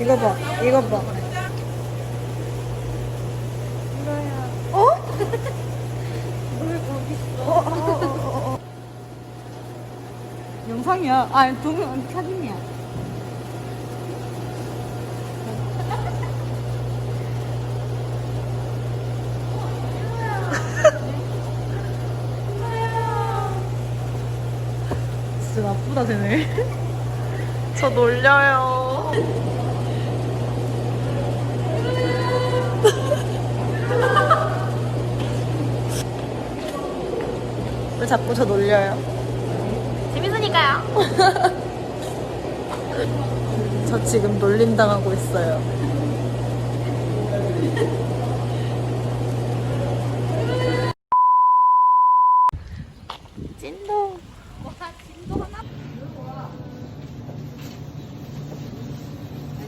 이거 봐, 이거 봐. 이거 어? 물 거기 있어. 어, 어, 어, 영상이야. 아, 동영 사진이야. 나쁘다 쟤네. 저 놀려요. 왜 자꾸 저 놀려요? 재밌으니까요. 저 지금 놀림 당하고 있어요. 찐동.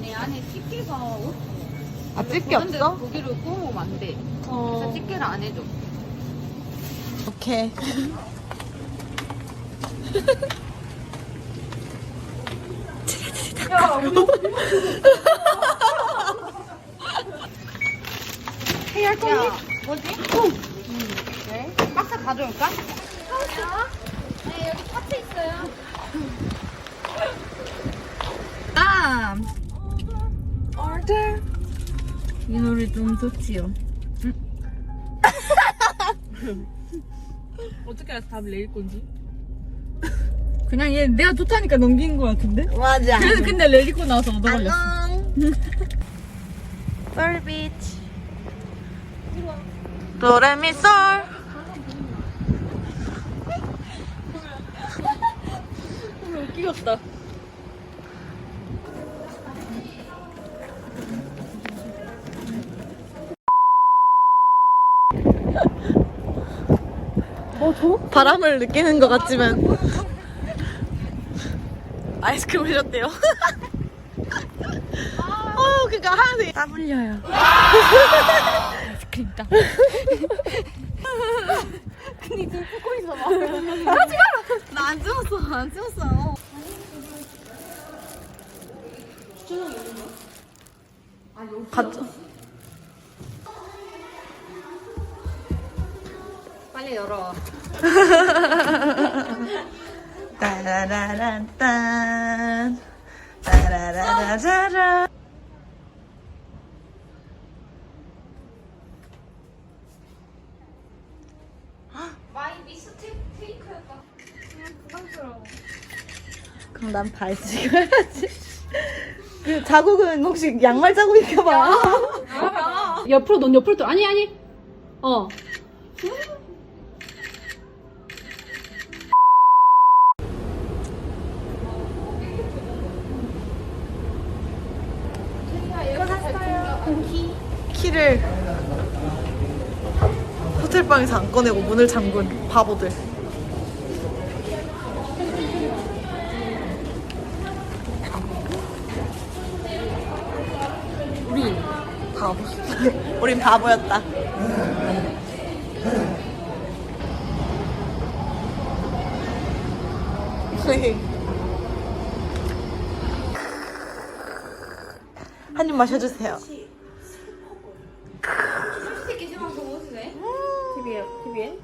아니 안에 집게가 없어. 아, 집게 근데 없어? 고기를 구우면 안 돼. 그래서 집게를 안 해줘. 오케이. 야, 뭐지? 네. 박스 가져올까? 네, 여기 파츠 있어요. 아! order. 이 노래 좀 좋지요. 어떻게 알아서 답을 내릴 건지? 그냥 얘 내가 좋다니까 넘긴 거 같은데? 맞아. 그래서 근데 내리고 나서 얻어 걸렸어. 안녕. 썰비치. 도레미 솔. 웃기겠다. 바람을 느끼는 것 같지만 아이스크림 흘렸대요. 어, 그니까 하나씩 땀 흘려요. 아이스크림다. 나안 찍었어, 안 찍었어요. 가 빨리 열어. 따라라란딴 따라라라라라 마이 미스 테이크 테이크였다. 부담스러워. 그럼 난 발 찍어야지. 그 자국은 혹시 양말 자국인가 봐. 옆으로 넌 옆으로 또 아니 아니 어 키를 호텔 방에서 안 꺼내고 문을 잠근 바보들. 우리 바보. 우린 바보였다. 한 입 마셔주세요. 솔직히 지금 더 못이네. TV에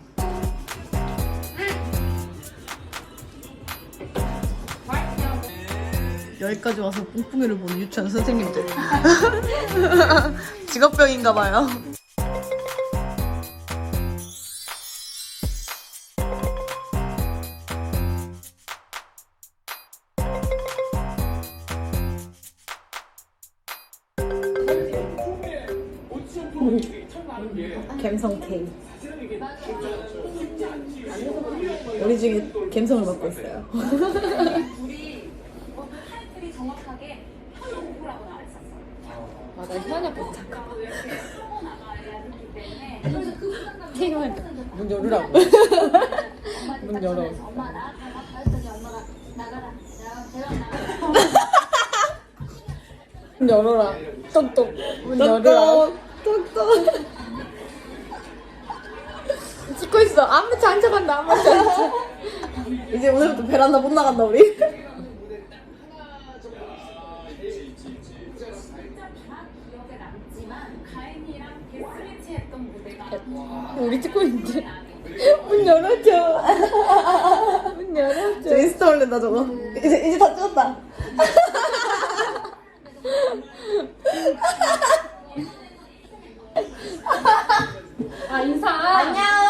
여기까지 와서 뿡뿡이를 보는 유치원 선생님들. 직업병인가 봐요. 갬성 K. 우리 중에 갬성을 맡고 있어요. 맞아 희한해 보자 문 열으라고. 문 열어. 엄마 나 가라. 그랬더니 엄마가 나가라. 문 열어라. 똑똑. 문 열어라. 똑똑. 있어. 아무렇지 안 척한다. 아무렇지 안 척. 이제 오늘부터 베란다 못 나간다 우리. 우리 찍고 있는데 문 열어줘 문 열어줘 저 인스타 올린다 저거 이제 이제 다 찍었다 아 인사 안녕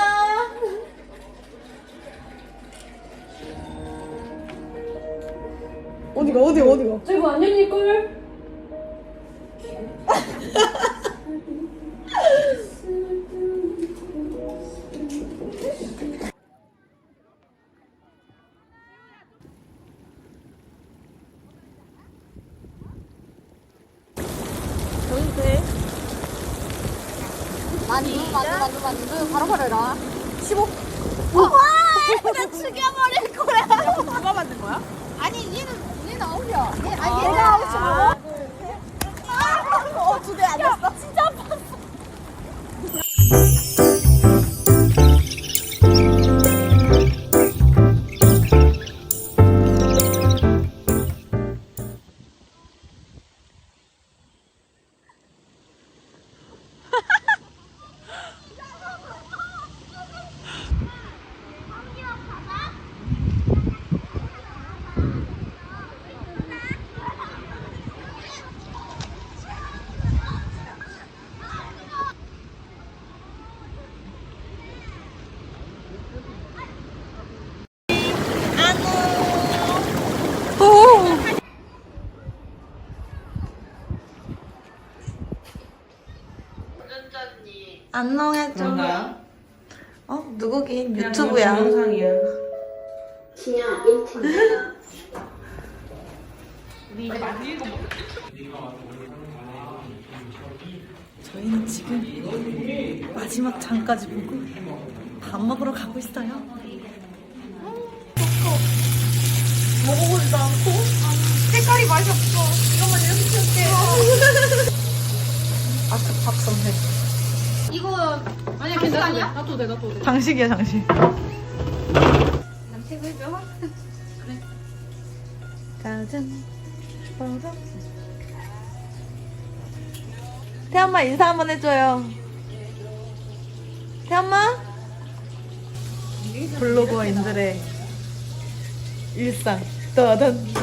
어디가 어디가 어디가? 저기 완전일걸? 얘 안녕해줘. 그런가요? 어 누구긴 그냥 유튜브야. 동영상이야. 저희는 지금 마지막 장까지 보고 밥 먹으러 가고 있어요. 먹어보지도 않고 색깔이 맛이 없어. 이것만 이렇게 키울게. 아트 밥 선배. 이거, 아니야. 놔둬도 돼, 놔둬도 돼. 장식이야 장식. 남친 해줘. 짜잔. 빠밤. 태엄마 인사 한번 해줘요. 태엄마? 블로거인들의 일상. 따단.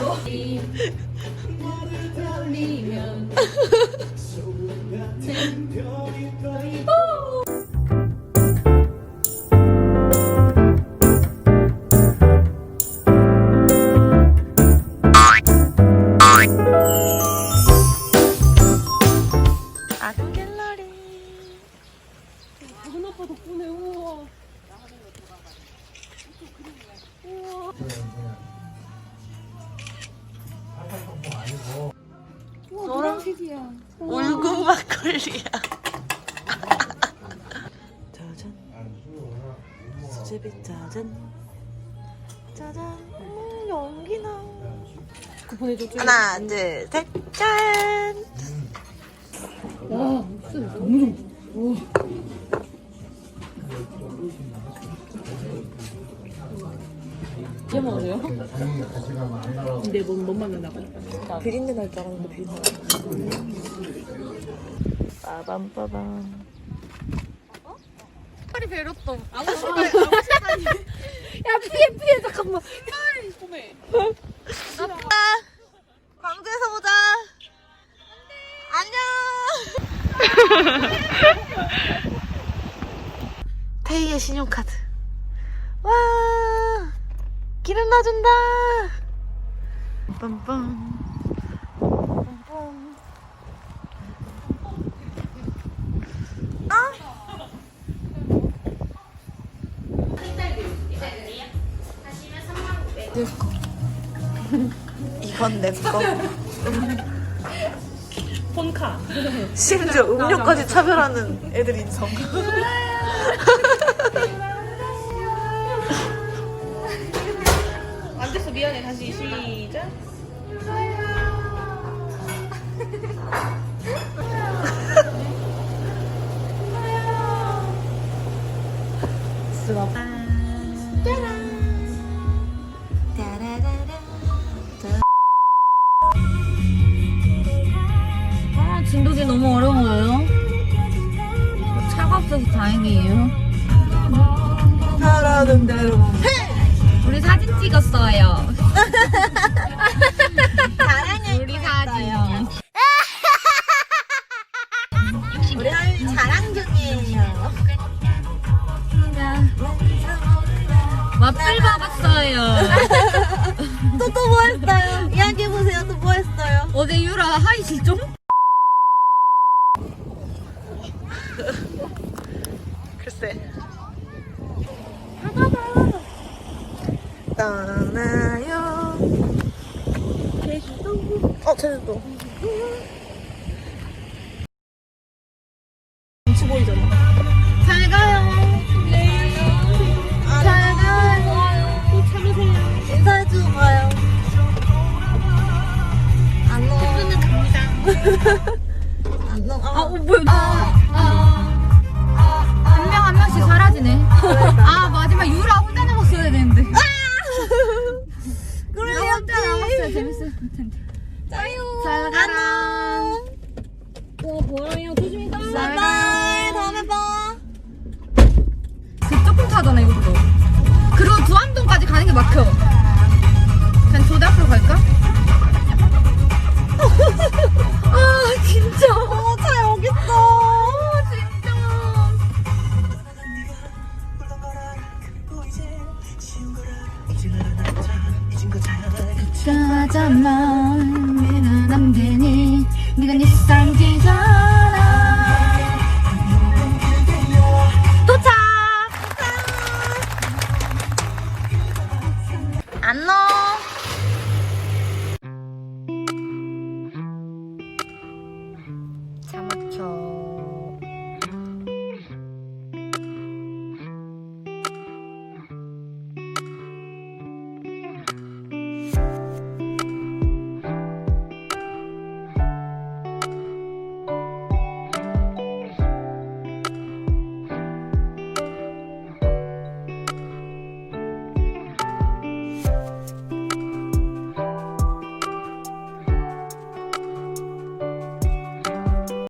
보내줘. 하나, 둘, 셋, 짠. 와, 진짜 너무 좋아. 이게 먹어요? 근데 못, 못 먹는다고? 비린내 날 줄 알았는데 비린내 나. 빠밤 빠밤. 팔이 베렸어. 아무 야, 피해, 피해, 잠깐만. 광주에서 태희의 신용카드. 와, 놔준다. 빰빰. 빰빰. 아? 내 거. 이건 내 거. 심지어 음료까지 차별하는 애들 인성. 안 됐어 미안해 다시 시작. 아, 진 없어서 다행이에요. 하라는 대로. 우리 사진 찍었어요. 자랑을 우리 사진. 우리 하윤이 자랑 중이에요. 맛불 먹었어요. 또 또 뭐 했어요? 이야기해 보세요. 또 뭐 했어요? 어제 유라 하이 실종? 떠나요. 제주도. 어, 제주도. 눈치 보이잖아. 잘 가요. 잘 가요. 또 참으세요. 인사해주고 가요. 안녕. 기분은 갑니다.